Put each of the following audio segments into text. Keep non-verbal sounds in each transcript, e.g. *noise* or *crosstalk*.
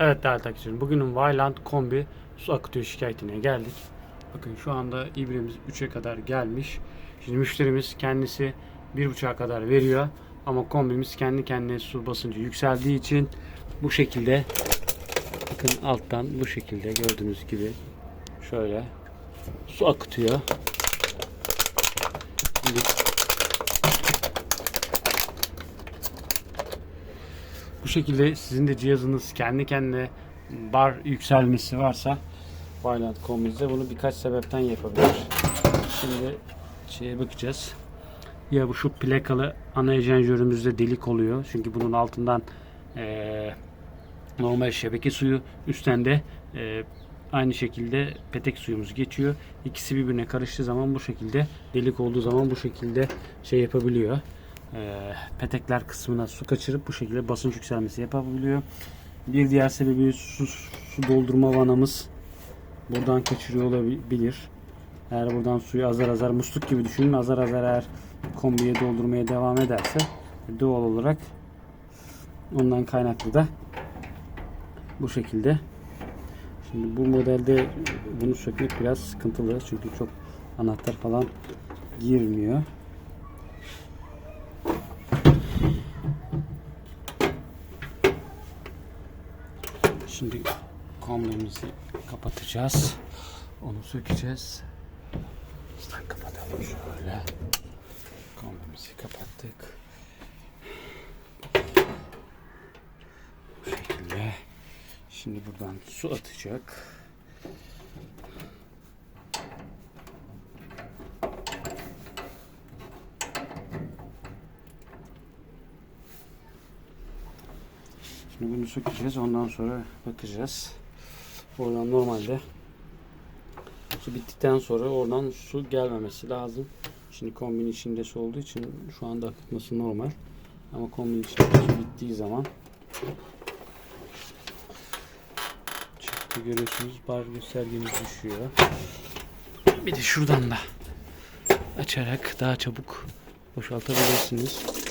Evet değerli takipçilerim. Bugünün Vyland kombi su akıtıyor şikayetine geldik. Bakın şu anda ibremiz 3'e kadar gelmiş. Şimdi müşterimiz kendisi 1.5'a kadar veriyor. Ama kombimiz kendi kendine su basıncı yükseldiği için bu şekilde bakın alttan bu şekilde gördüğünüz gibi şöyle su akıtıyor. Şimdi Bu şekilde sizin de cihazınız kendi kendine bar yükselmesi varsa Vyland kombinizde bunu birkaç sebepten yapabilir. Şimdi şeye bakacağız. Ya bu şu plakalı ana ejenjörümüzde delik oluyor. Çünkü bunun altından eee, normal şebeke suyu üstten de eee, aynı şekilde petek suyumuz geçiyor. İkisi birbirine karıştığı zaman bu şekilde delik olduğu zaman bu şekilde şey yapabiliyor. Eee, petekler kısmına su kaçırıp bu şekilde basınç yükselmesi yapabiliyor. Bir diğer sebebi su, su doldurma vanamız buradan kaçırıyor olabilir. Eğer buradan suyu azar azar musluk gibi düşünün azar azar eğer kombiye doldurmaya devam ederse doğal olarak ondan kaynaklı da bu şekilde. Şimdi bu modelde bunu sökmek biraz sıkıntılı çünkü çok anahtar falan girmiyor. Şimdi kombimizi kapatacağız. Onu sökeceğiz. Üstten kapatalım şöyle. Kombimizi kapattık. Bu şekilde. Şimdi buradan su atacak. Şimdi bunu sökeceğiz. Ondan sonra bakacağız. Oradan normalde su bittikten sonra oradan su gelmemesi lazım. Şimdi kombin içinde su olduğu için şu anda akıtması normal. Ama kombin içinde su bittiği zaman çıktı görüyorsunuz bar göstergemiz düşüyor. Bir de şuradan da açarak daha çabuk boşaltabilirsiniz.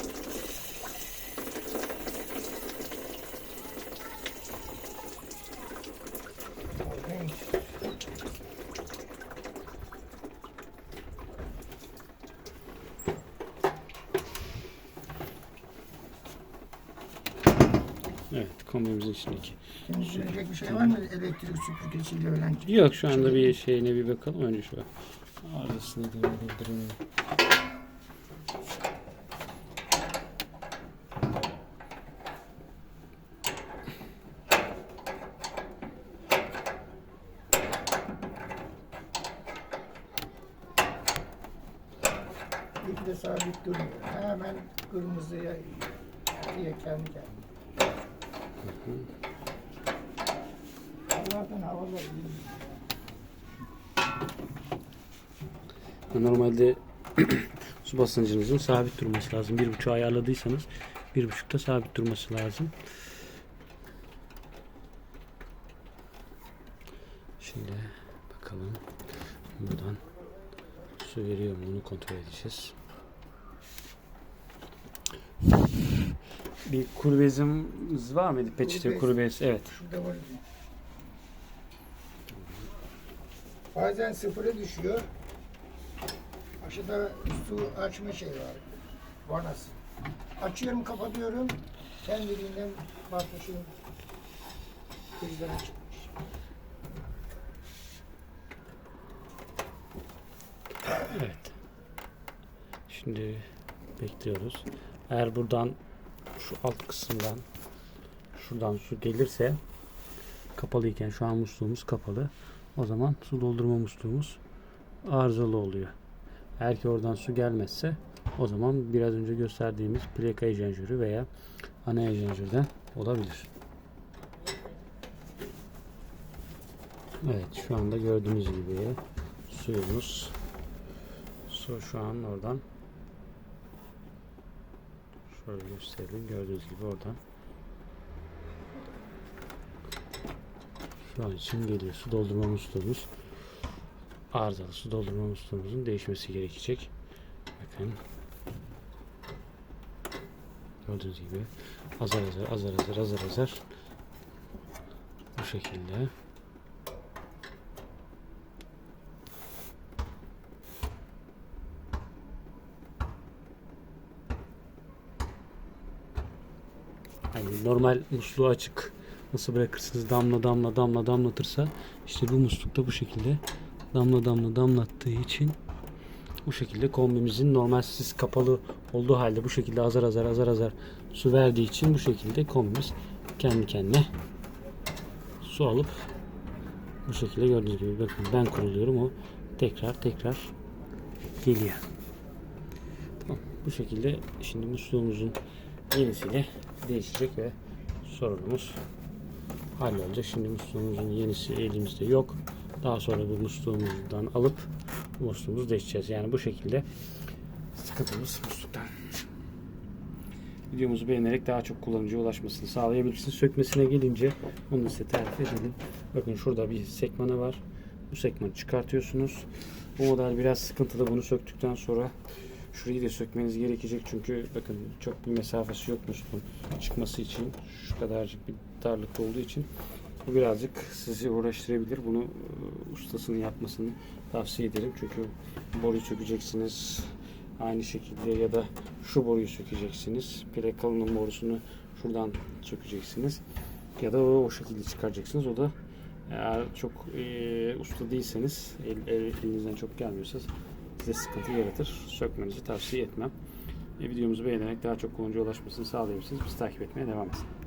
Evet kombimizin içindeki. Şimdi söyleyecek bir şey var mı elektrik süpürgesiyle ölen? Yok şu anda bir şeyine bir bakalım önce şu arasını da durduralım. Bir de sabit durmuyor. Hemen kırmızıya diye kendi kendine. Normalde *clears throat* su basıncınızın sabit durması lazım. Bir buçuğa ayarladıysanız bir buçukta sabit durması lazım. Şimdi bakalım buradan su veriyor mu bunu kontrol edeceğiz. Bir kurbezimiz var mıydı? Peçete Kurbez. kurbez. Evet. Şurada var. Bazen sıfıra düşüyor. Aşağıda su açma şey var. Vanası. Açıyorum kapatıyorum. Kendiliğinden bakmışım. Krizden çıkmış. Evet. Şimdi bekliyoruz. Eğer buradan şu alt kısımdan şuradan su gelirse kapalıyken şu an musluğumuz kapalı. O zaman su doldurma musluğumuz arızalı oluyor. Eğer ki oradan su gelmezse o zaman biraz önce gösterdiğimiz plaka ejenjörü veya ana ejenjörden olabilir. Evet şu anda gördüğünüz gibi suyumuz Su şu an oradan şöyle gösterelim gördüğünüz gibi oradan. Şu an için geliyor. Su doldurma musluğumuz. Arızalı su doldurma musluğumuzun değişmesi gerekecek. Bakın. Gördüğünüz gibi azar azar azar azar azar azar. Şekilde. Yani normal musluğu açık nasıl bırakırsınız damla damla damla damlatırsa işte bu muslukta bu şekilde damla damla damlattığı için bu şekilde kombimizin normal sis kapalı olduğu halde bu şekilde azar azar azar azar su verdiği için bu şekilde kombimiz kendi kendine su alıp bu şekilde gördüğünüz gibi bakın ben kuruluyorum o tekrar tekrar geliyor. Tamam. Bu şekilde şimdi musluğumuzun yenisiyle değişecek ve sorunumuz hallolacak. Şimdi musluğumuzun yenisi elimizde yok. Daha sonra bu musluğumuzdan alıp musluğumuzu değişeceğiz. Yani bu şekilde sıkıntımız musluktan. Videomuzu beğenerek daha çok kullanıcıya ulaşmasını sağlayabilirsiniz. Sökmesine gelince onu size tarif edelim. Bakın şurada bir sekmanı var. Bu sekmanı çıkartıyorsunuz. Bu model biraz sıkıntılı. Bunu söktükten sonra şurayı da sökmeniz gerekecek. Çünkü bakın çok bir mesafesi yok musluğun çıkması için. Şu kadarcık bir darlıkta olduğu için bu birazcık sizi uğraştırabilir. Bunu e, ustasının yapmasını tavsiye ederim. Çünkü boruyu sökeceksiniz. Aynı şekilde ya da şu boruyu sökeceksiniz. Plakalının borusunu şuradan sökeceksiniz. Ya da o, o şekilde çıkaracaksınız. O da eğer çok e, usta değilseniz, el, el- elinizden çok gelmiyorsa size sıkıntı yaratır. Sökmenizi tavsiye etmem. E, videomuzu beğenerek daha çok kullanıcıya ulaşmasını sağlayabilirsiniz. Bizi takip etmeye devam edin.